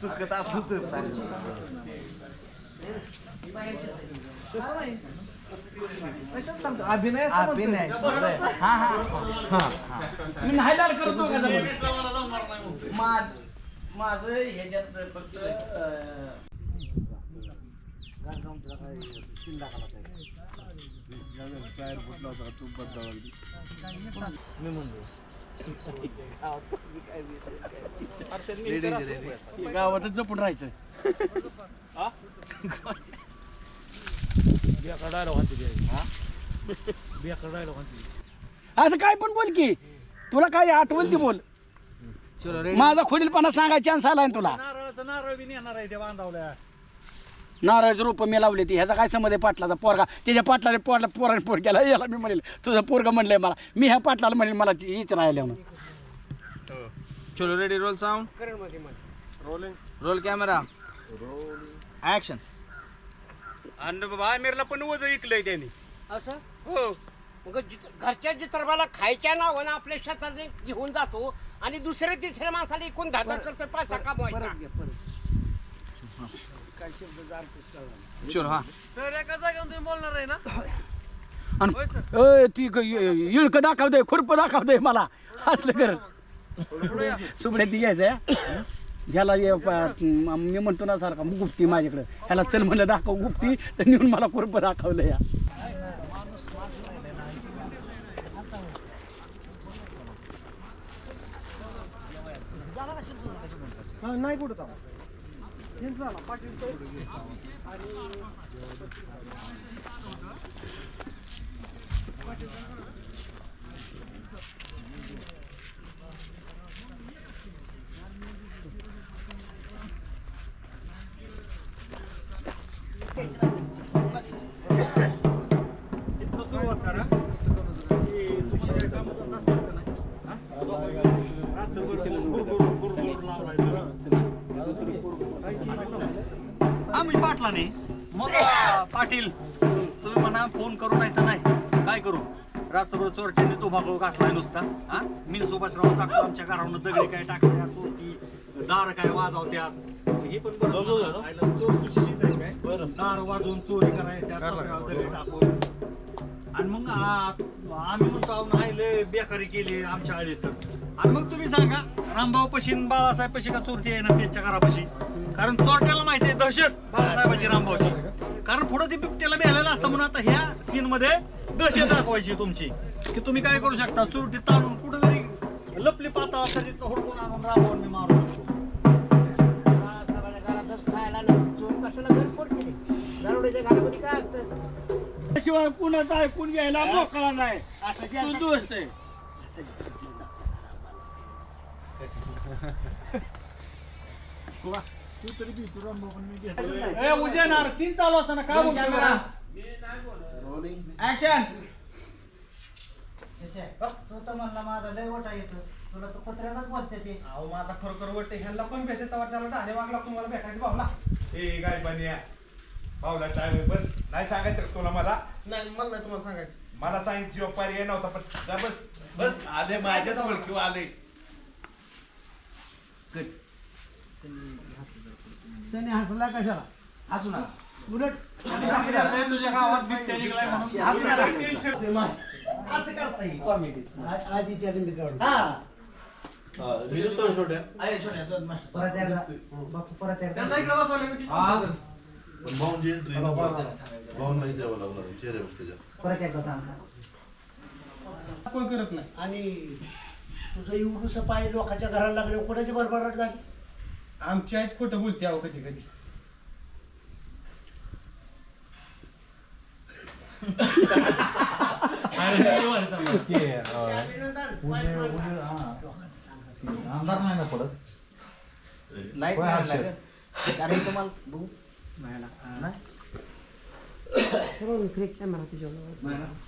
चुकत असलं तर सांग. अभिनय अभिनय हा हा मी नाही करतो? माझ माझं ह्याच्यात फक्त मी गावातच जपून राहायचं असं काय पण बोल की. तुला काय आठवण ती बोल. माझा खोडीलपणा सांगायचा चान्स आलाय ना तुला. नारळाचं नारळ बी नेणार आहे त्या बांधावल्या. नारळाचं रोप मी लावले ती ह्याचा काय संबंध आहे पाटलाचा पोरगा? त्याच्या पाटलाने पोरला पोराने पोर केला याला मी म्हणेल तुझा पोरगा म्हणलंय मला. मी ह्या पाटलाला म्हणेल मला हीच राहिल्या म्हणून चलो ready roll sound rolling roll camera action आणि बाबा आमिरला पण वज ऐकलंय त्यांनी. असं? हो. मग जित- घरच्या चित्रपाला खायच्या नावानं आपल्या शेतात घेऊन जातो आणि दुसऱ्या तिसऱ्या माणसाला एकूण धागा करतो पैसा कमवायचा. चलो हा. सर एका जागेवर तुम्ही बोलणार आहे ना? आणि ती इळक दाखवते खुरप दाखवते मला. असलं कर. सुबड्या ती घ्यायचं ह्याला ये प- म- मी म्हणतो ना सारखा गुप्ती माझ्याकडे. ह्याला चल म्हणलं दाखव गुप्ती तर नेऊन मला खुरप दाखवलं या. नाही कुठं 現在了パキントールゲス。हा म्हणजे पाटला नाही मग अं, पाटील. तुम्ही म्हणा फोन करू नाही तर नाही. काय करू? रात्रभर चोरट्याने तो भागो घातलाय नुसता. हा? मी सुभाषराव चाकतो आमच्या घरावरून दगडी काय टाकल्या चोरटी दार काय वाजवत्यात हे पण बरं चोर सुशिक्षित आहे काय? दार वाजवून चोरी करायच्या दगडी टाकून. आणि मग आ- आम्ही म्हणतो अहो नाही लय बेकारी केली आमच्या आळीत तर. आणि मग तुम्ही सांगा रामभाऊ पशी आणि बाळासाहेब पशी का चोरटी आहे ना त्यांच्या घरापाशी? कारण चोरट्याला माहिती आहे दहशत बाळासाहेबाची रामभाऊची. कारण पुढे ती बिबट्याला भेटायला असतं म्हणून आता ह्या सीन मध्ये दहशत दाखवायची तुमची. की तुम्ही काय करू शकता? चोरटी ताणून कुठं जरी लपली पाता तिथं हुडकून आणून रामभाऊन मी मारू शकतो शिवाय कुणाचं ऐकून घ्यायला मोकळा नाही. तू दोस्त आहे ए, उजेनार सीन चालू असताना काय बोलतो ऍक्शन तू तर म्हणला माझा लय वटा येतो तुला बोलते ते. अहो मग आता खरोखर वाटते ह्यांना पण भेटायचा वाटायला? ढाले वागला तुम्हाला भेटायचं भावला. ए काय बनिया. पावला टाइम बस. नाही सांगायचं का तुला मला? नाही मला नाही तुम्हाला सांगायचं. मला सांगितलं पर्याय नव्हता पण जा बस. बस आले माझ्याच ओळखी आले. सनी हसला कशाला हसू ना उलट तुझ्या गावात बिबट्या निघलाय म्हणून असं करता येईल कॉमेडी आधी त्याने मी काढू आहे छोट्या दोन मास्टर परत एकदा बापू परत एकदा परत एकदा सांगा कोण करत नाही? आणि तुझं एवढंसं पाय लोकांच्या घराला लागले कोणाची बरबराट झाली? आमची आईच खोटं बोलते अहो कधी कधी. आमदार नाही ना पडत? लाइट नाही लागत कारण तुम्हाला बघू.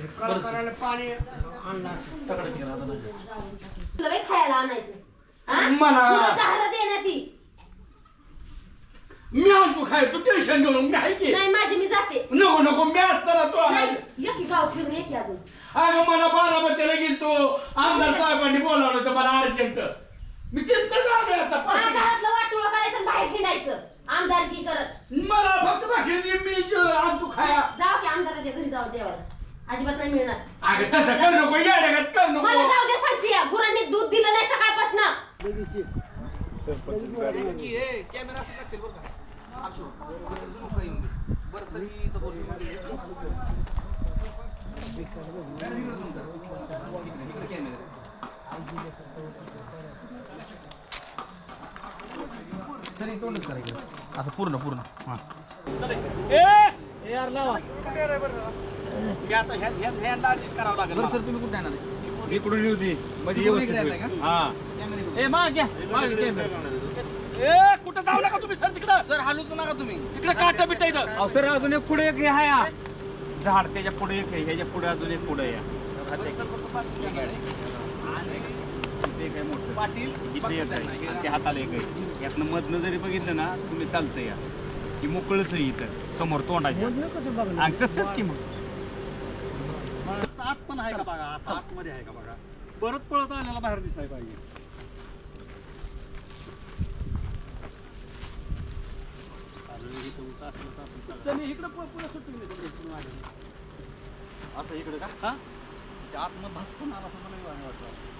करायला पाणी आणलं. तुला काही खायला आणायचं. हा? मला- तुला दहाला दे ना ती. मी आणतो खाय तू टेन्शन घेऊ नको मी आहे की? नाही माझी मी जाते. नको नको मी असताना तू. नाही गाव फिरून अजून. अगं मला बारामतीला गेलतो आमदार साहेबांनी बोलावलं होतं मला अर्जंट. मी तिथं आलोय आता पाठी. घरातलं वाटोळ करायचं आणि बाहेर फिरायचं आमदारकी करत. मला फक्त भाकरी दे मी ज- आणतो खाया. जाऊ की आमदाराच्या घरी जाऊ जेवायला. अजिबात नाही मिळणार. अगं तसं कर नको या डगात कर मला नको जाऊ दे सांगते गुरांनी दूध दिलं नाही सकाळपासून. कॅमेरा असं लागतील बरं का? अशोक बरं सर इथं कॅमेरा तरी तोंडच करायचं असं पूर्ण पूर्ण. हां. यार लावा. हे आता ह्या ह्या ह्यांना ऍडजस्ट करावं लागेल बरं मला. सर तुम्ही कुठे येणार आहे? इकडून येऊ दे म्हणजे इकडे येताय? हा. ए मा घ्या. मागे कॅमेरा ए कुठं जाऊ नका तुम्ही सर तिकडं. सर हलूच नका तुम्ही. तिकडे काटा बिटा इथं. अहो सर अजून एक पुढे एक हे आहे हा. झाड त्याच्या पुढे एक आहे ह्याच्या पुढे अजून एक पुढे या. ते काय मोठं. पाटील इथे एक आहे. आणि ते हाताला एक आहे. यातनं मधनं जरी बघितलं ना तुम्ही चालतं या. की मोकळच आहे इथं. समोर तोंडाच्या. आणि तसंच की मग? आत पण आहे का बघा? असं. आतमध्ये आहे का बघा? परत पळत आल्याला बाहेर दिसायला पाहिजे. चल. इकडं प- पुढं सुटून. असं इकडे का? हा? ते आतमध्ये भास पण आला असं मला वाटतं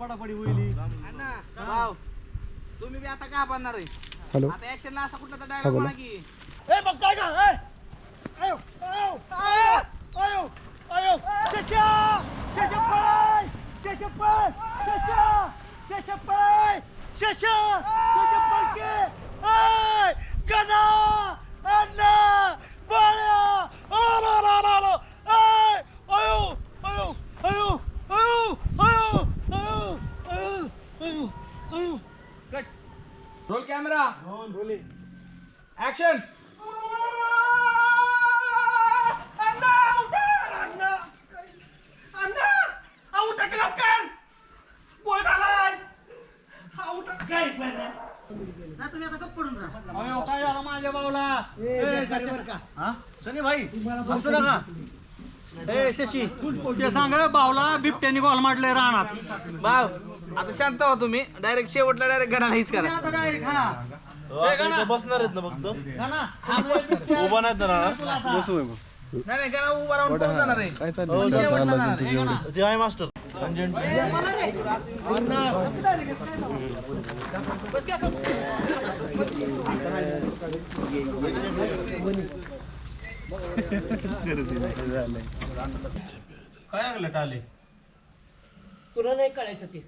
पडापडी होईल तुम्ही बी आता का बांधणार आहे? आता ऍक्शन ला असा कुठला तर डायलॉग म्हणा की. 哎，把干个哎！哎呦，哎呦，哎呦，哎呦，哎呦！谢谢，谢谢派，谢谢派，谢谢，谢谢派，谢谢，谢谢派去，哎！हा? शनी भाई हसू नका. ए शशी ते सांग भाऊला बिबट्याने गोल मारले रानात. भाव आता शांत व्हा तुम्ही. डायरेक्ट शेवटला डायरेक्ट गणाला हीच करा. आता डायरेक्ट हा. ए, गणा. बसणार आहेत ना फक्त. बिबट्या. उभा नाही जाणार तुला आता. नाही नाही गणा उभा राहून पळून जाणार आहे. शेवटला जाणार आहे. ए, गणा. ते आहे मास्टर. काय लागलं टाले? तुला नाही कळायचं ते.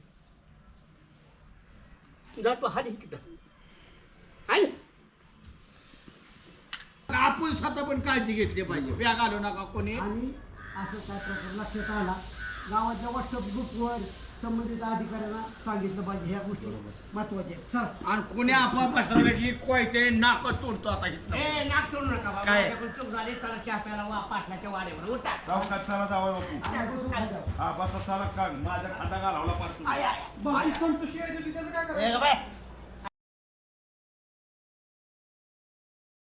जातो हाली तिकडं हाल. आपण स्वतः पण काळजी घेतली पाहिजे. व्याग आलो नका कोणी. आणि असं काय प्रकार लक्षात आला. गावाच्या व्हॉट्सअप ग्रुपवर संबंधित अधिकाऱ्यांना सांगितलं पाहिजे ह्या गोष्टी. महत्त्वाच्या आहेत. चला. आणि कोणी आपण बसलं की कोयते नाक तोडतो आता इथनं. ए नाक तोडू नका बाबा. काय? माझ्याकडून चूक झाली चला चहा प्यायला वा पाटलाच्या वाड्यावर उठा. चला जावं बापू. हा बसा चला का माझ्या खांदा घालावला पाहतो संतोषी त्याचं काय करायचं?